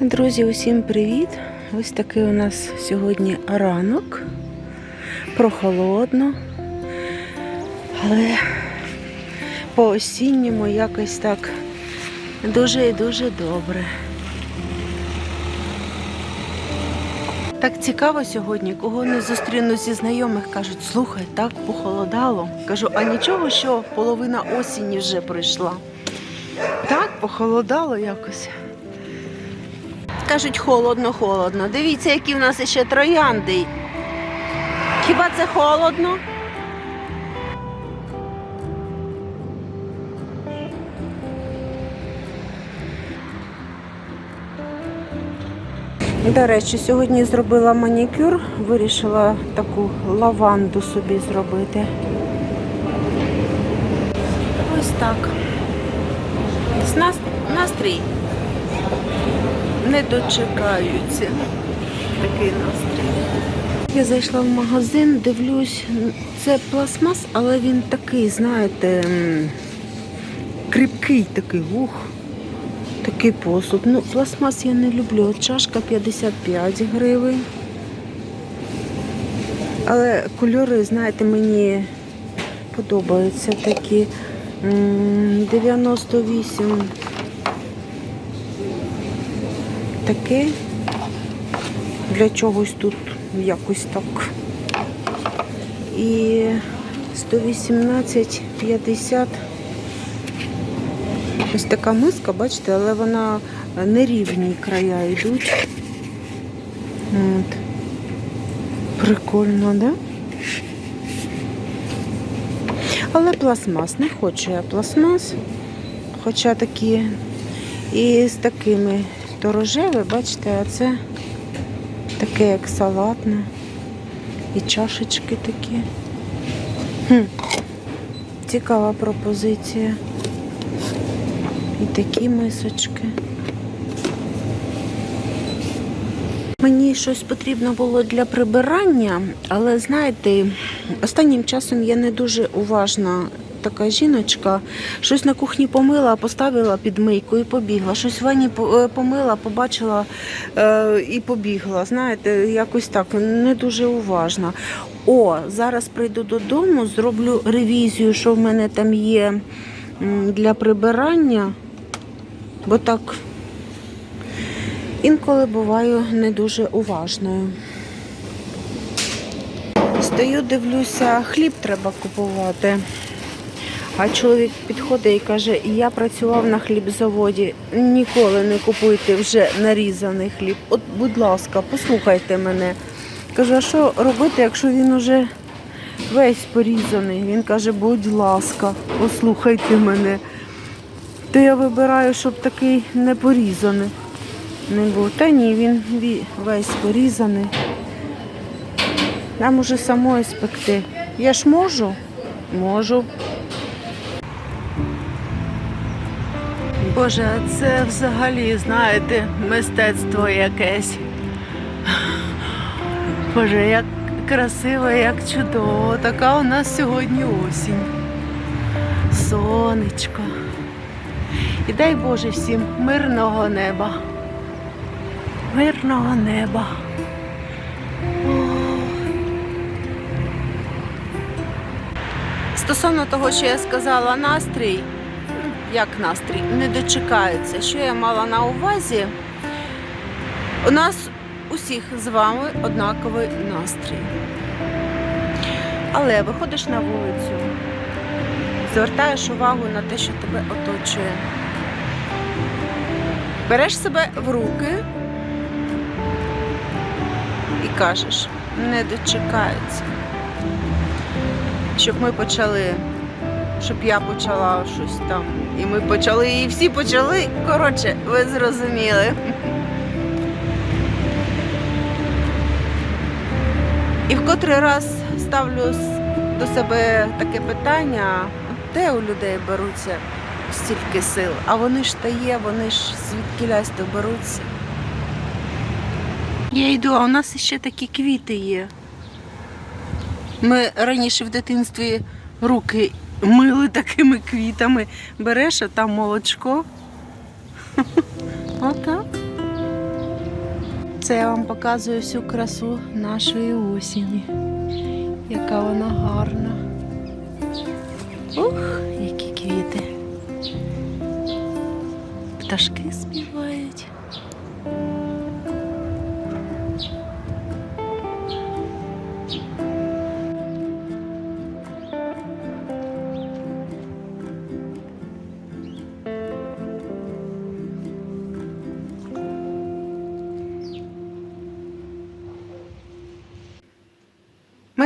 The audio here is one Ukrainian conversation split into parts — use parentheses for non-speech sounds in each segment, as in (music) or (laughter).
Друзі, усім привіт! Ось такий у нас сьогодні ранок. Прохолодно, але по осінньому якось так дуже і дуже добре. Так цікаво сьогодні, кого не зустріну зі знайомих, кажуть, слухай, так похолодало. Кажу, а нічого, що половина осені вже прийшла. Так, похолодало якось. Кажуть, холодно, холодно. Дивіться, які в нас ще троянди. Хіба це холодно? До речі, сьогодні зробила манікюр, вирішила таку лаванду собі зробити. Ось так. Настрій не дочекаються. Такий настрій. Я зайшла в магазин, дивлюсь, це пластмас, але він такий, знаєте, кріпкий такий, ух, такий посуд. Ну, пластмас я не люблю. Чашка 55 гривень. Але кольори, знаєте, мені подобаються такі. 98 таке. Для чогось тут якось так. І 118, 50. Ось така миска, бачите, але вона нерівні края йдуть. От. Прикольно, да? Але пластмас, не хочу я пластмас. Хоча такі і з такими то рожеве, бачите, а це таке як салатне. І чашечки такі. Хм. Цікава пропозиція. І такі мисочки. Мені щось потрібно було для прибирання, але знаєте, останнім часом я не дуже уважна така жіночка. Щось на кухні помила, поставила під мийку і побігла. Щось в ванні е, помила, побачила е, і побігла. Знаєте, якось так не дуже уважна. О, зараз прийду додому, зроблю ревізію, що в мене там є для прибирання, бо так інколи буваю не дуже уважною. Стою, дивлюся, хліб треба купувати. А чоловік підходить і каже, я працював на хлібзаводі. Ніколи не купуйте вже нарізаний хліб. От, будь ласка, послухайте мене. Кажу, а що робити, якщо він уже весь порізаний? Він каже, будь ласка, послухайте мене. То я вибираю, щоб такий не порізаний не був. Та ні, він весь порізаний. Нам уже самої спекти. Я ж можу? Можу. Боже, це взагалі, знаєте, мистецтво якесь. Боже, як красиво, як чудово. Така у нас сьогодні осінь. Сонечко. І дай Боже всім мирного неба. Мирного неба. Стосовно того, що я сказала, настрій, як настрій, не дочекаються. Що я мала на увазі? У нас усіх з вами однаковий настрій. Але виходиш на вулицю, звертаєш увагу на те, що тебе оточує. Береш себе в руки і кажеш, не дочекаються. Щоб ми почали, щоб я почала щось там. І ми почали, і всі почали. Коротше, ви зрозуміли. І в котрий раз ставлю до себе таке питання, де у людей беруться стільки сил, а вони ж та є, вони ж звідкілясь доберуться. Я йду, а у нас ще такі квіти є. Ми раніше в дитинстві руки мили такими квітами. Береш, а там молочко. (laughs) Отак. Це я вам показую всю красу нашої осені. Яка вона гарна. Ух, які квіти. Пташки співають.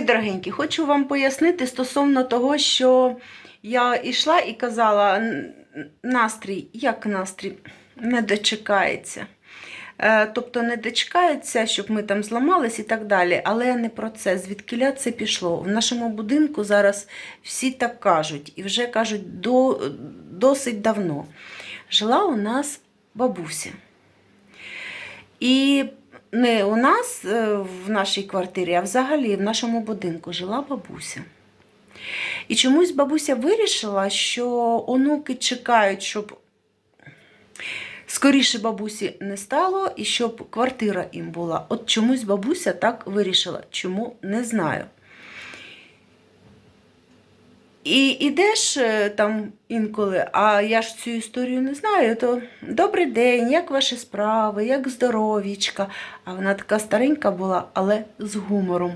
Мої дорогенькі, хочу вам пояснити стосовно того, що я йшла і казала, настрій, як настрій, не дочекається. Е, Тобто не дочекається, щоб ми там зламались і так далі. Але не про це. Звідкиля це пішло. В нашому будинку зараз всі так кажуть, і вже кажуть до, досить давно. Жила у нас бабуся. І не у нас е, в нашій квартирі, а взагалі в нашому будинку жила бабуся. І чомусь бабуся вирішила, що онуки чекають, щоб скоріше бабусі не стало і щоб квартира їм була. От чомусь бабуся так вирішила. Чому не знаю. І ідеш е, там інколи, а я ж цю історію не знаю, то добрий день, як ваші справи, як здоровічка. А вона така старенька була, але з гумором.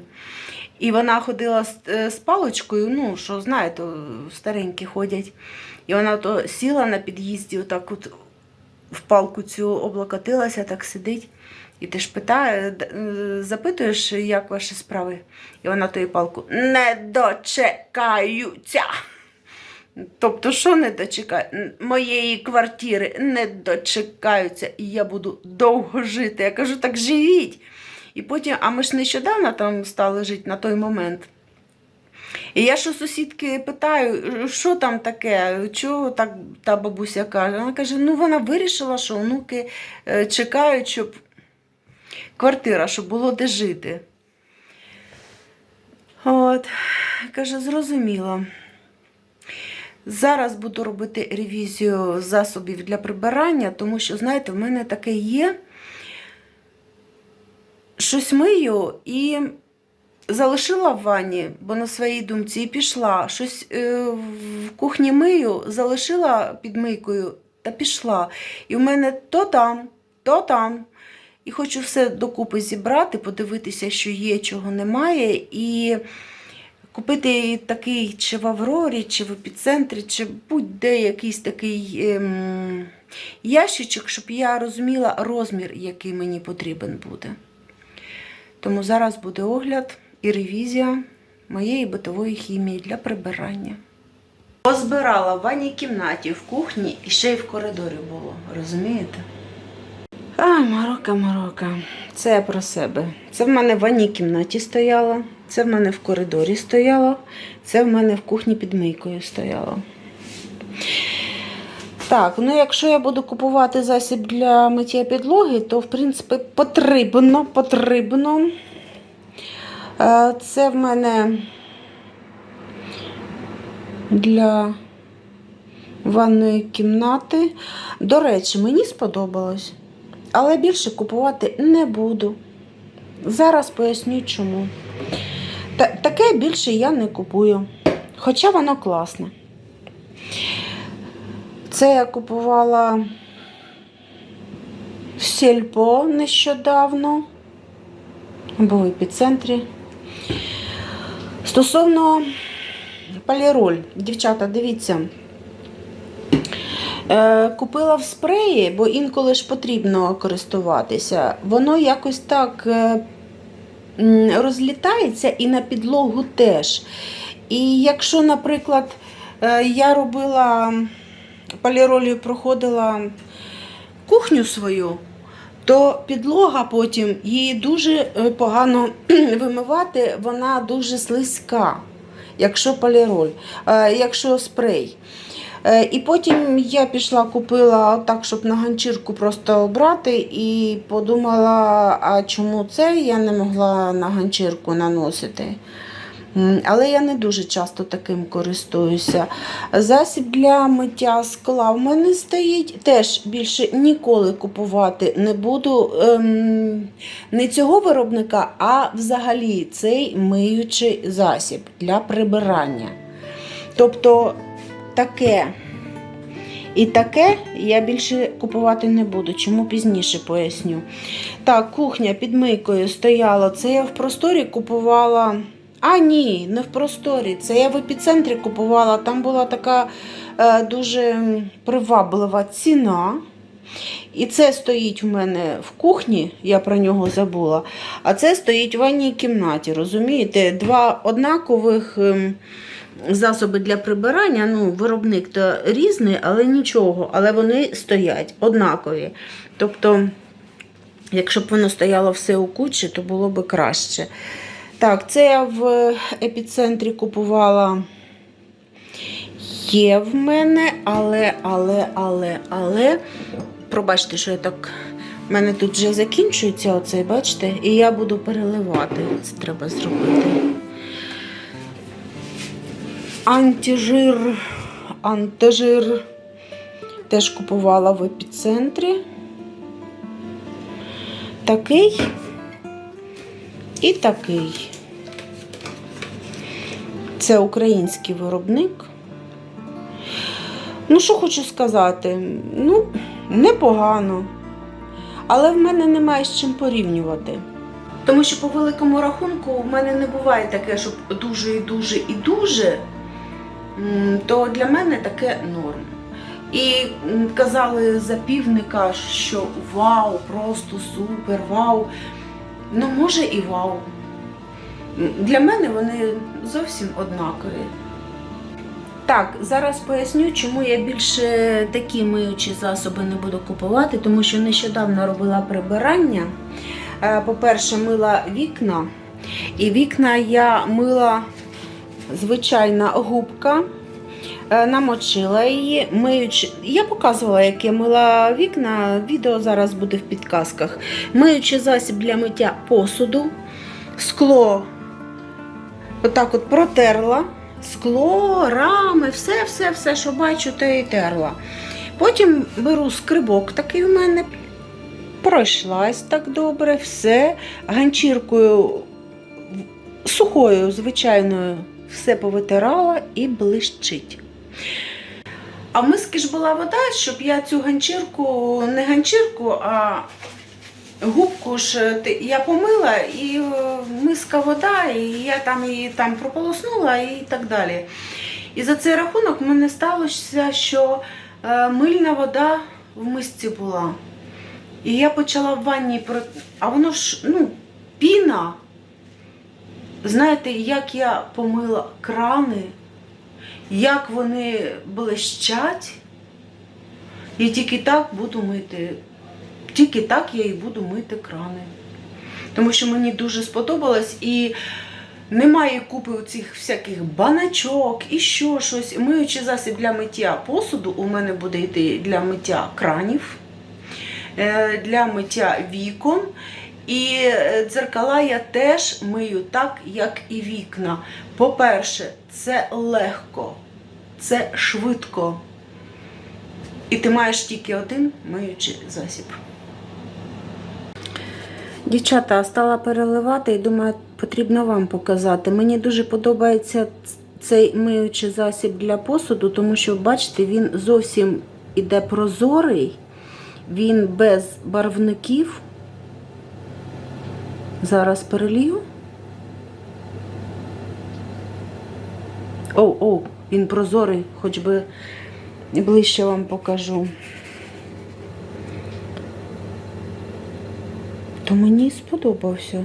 І вона ходила з, е, з паличкою, ну, що знаєте, старенькі ходять. І вона то сіла на під'їзді, отак от в палку цю облокотилася, так сидить. І ти ж питає, е, запитуєш, як ваші справи? І вона тою палку не дочекаються. Тобто, що не дочекаю? Моєї квартири не дочекаються, і я буду довго жити. Я кажу, так живіть. І потім, а ми ж нещодавно там стали жити на той момент. І я ж сусідки питаю, що там таке, чого так та бабуся каже. Вона каже, ну вона вирішила, що онуки е, чекають, щоб квартира, щоб було де жити. От, каже, зрозуміло. Зараз буду робити ревізію засобів для прибирання, тому що, знаєте, в мене таке є. Щось мию і залишила в ванні, бо на своїй думці і пішла. Щось е, в кухні мию, залишила під мийкою та пішла. І в мене то там, то там. І хочу все докупи зібрати, подивитися, що є, чого немає. І купити такий чи в Аврорі, чи в епіцентрі, чи будь-де якийсь такий ем, ящичок, щоб я розуміла розмір, який мені потрібен буде. Тому зараз буде огляд і ревізія моєї битової хімії для прибирання. Позбирала в ванній кімнаті, в кухні і ще й в коридорі було, розумієте? А, Марока, Марока. Це я про себе. Це в мене в ванній кімнаті стояло, це в мене в коридорі стояло, це в мене в кухні під мийкою стояло. Так, ну якщо я буду купувати засіб для миття підлоги, то в принципі потрібно, потрібно. Е, Це в мене для ванної кімнати. До речі, мені сподобалось, але більше купувати не буду. Зараз поясню чому. Та- Таке більше я не купую, хоча воно класне. Це я купувала в сільпо нещодавно, або в епіцентрі. Стосовно поліроль, дівчата, дивіться. Е, Купила в спреї, бо інколи ж потрібно користуватися. Воно якось так е, розлітається і на підлогу теж. І якщо, наприклад, е, я робила поліролію, проходила кухню свою, то підлога потім її дуже погано (clears throat) вимивати, вона дуже слизька, якщо поліроль, якщо спрей. Е, І потім я пішла, купила так, щоб на ганчірку просто обрати, і подумала, а чому це я не могла на ганчірку наносити. Але я не дуже часто таким користуюся. Засіб для миття скла в мене стоїть. Теж більше ніколи купувати не буду. Ем, не цього виробника, а взагалі цей миючий засіб для прибирання. Тобто таке і таке я більше купувати не буду. Чому пізніше поясню. Так, кухня під мийкою стояла. Це я в просторі купувала. А, ні, не в просторі. Це я в епіцентрі купувала. Там була така е, дуже приваблива ціна. І це стоїть в мене в кухні, я про нього забула. А це стоїть в ванній кімнаті. Розумієте? Два однакових ем, засоби для прибирання. Ну, виробник то різний, але нічого. Але вони стоять однакові. Тобто, якщо б воно стояло все у кучі, то було б краще. Так, це я в епіцентрі купувала. Є в мене, але, але, але, але. Пробачте, що я так. У мене тут вже закінчується оцей, бачите? І я буду переливати. Це треба зробити. Антижир. Антижир. Теж купувала в епіцентрі. Такий і такий. Це український виробник. Ну, що хочу сказати? Ну, непогано. Але в мене немає з чим порівнювати. Тому що по великому рахунку в мене не буває таке, щоб дуже і дуже і дуже, то для мене таке норм. І казали за півника, що вау, просто супер, вау. Ну, може і вау. Для мене вони зовсім однакові. Так, зараз поясню, чому я більше такі миючі засоби не буду купувати, тому що нещодавно робила прибирання. Е, По-перше, мила вікна. І вікна я мила звичайна губка, е, намочила її, миючи. Я показувала, як я мила вікна. Відео зараз буде в підказках. Миючий засіб для миття посуду, скло отак от протерла. Скло, рами, все, все, все, що бачу, те і терла. Потім беру скрибок такий у мене, пройшлась так добре, все. Ганчіркою сухою, звичайною, все повитирала і блищить. А в миски ж була вода, щоб я цю ганчірку, не ганчірку, а губку ж я помила, і е, миска вода, і я там її там прополоснула і так далі. І за цей рахунок мене сталося, що е, мильна вода в мисці була. І я почала в ванні, а воно ж, ну, піна. Знаєте, як я помила крани, як вони блищать, і тільки так буду мити. Тільки так я і буду мити крани. Тому що мені дуже сподобалось і немає купи цих всяких баначок і що щось. Миючий засіб для миття посуду у мене буде йти для миття кранів, е, для миття вікон. І е, дзеркала я теж мию так, як і вікна. По-перше, це легко, це швидко. І ти маєш тільки один миючий засіб. Дівчата, стала переливати і думаю, потрібно вам показати. Мені дуже подобається цей миючий засіб для посуду, тому що, бачите, він зовсім іде прозорий, він без барвників. Зараз перелію. О, о, він прозорий, хоч би ближче вам покажу. То мені сподобався.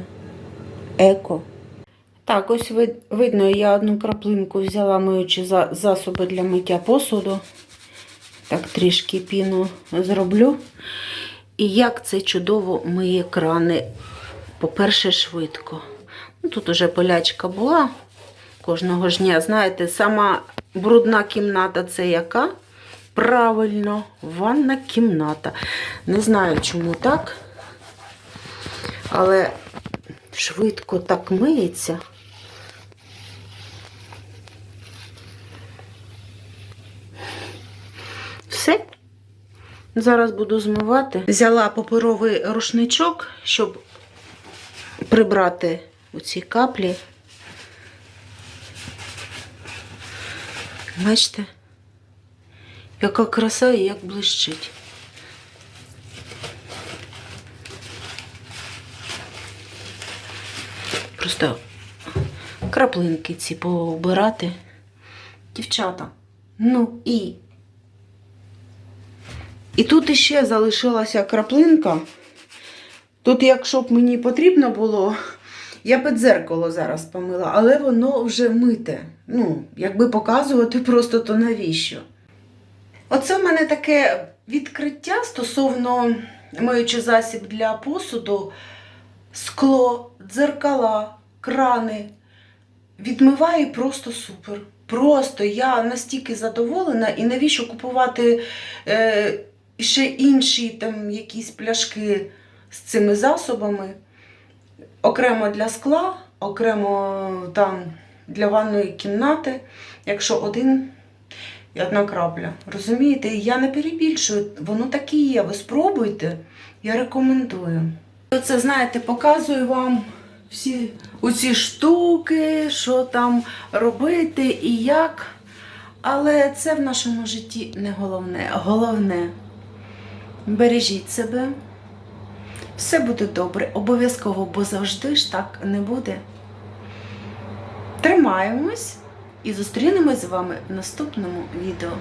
Еко. Так, ось вид- видно, я одну краплинку взяла миючи за- засоби для миття посуду. Так, трішки піну зроблю. І як це чудово миє крани по-перше, швидко. Ну, тут уже болячка була кожного ж дня. Знаєте, сама брудна кімната це яка? Правильно, ванна кімната. Не знаю, чому так. Але швидко так миється. Все. Зараз буду змивати. Взяла паперовий рушничок, щоб прибрати оці каплі. Бачите, яка краса і як блищить. Просто краплинки ці поубирати. Дівчата. Ну і. І тут іще залишилася краплинка. Тут, якщо б мені потрібно було, я під дзеркало зараз помила, але воно вже мите. Ну, якби показувати просто, то навіщо? Оце в мене таке відкриття стосовно миючи засіб для посуду, скло, дзеркала, крани. Відмиває просто супер. Просто я настільки задоволена, і навіщо купувати е, ще інші там якісь пляшки з цими засобами. Окремо для скла, окремо там для ванної кімнати, якщо один і одна крапля. Розумієте? Я не перебільшую, воно так і є. Ви спробуйте, я рекомендую. Це, знаєте, показую вам всі оці штуки, що там робити і як. Але це в нашому житті не головне. Головне, бережіть себе. Все буде добре, обов'язково, бо завжди ж так не буде. Тримаємось і зустрінемось з вами в наступному відео.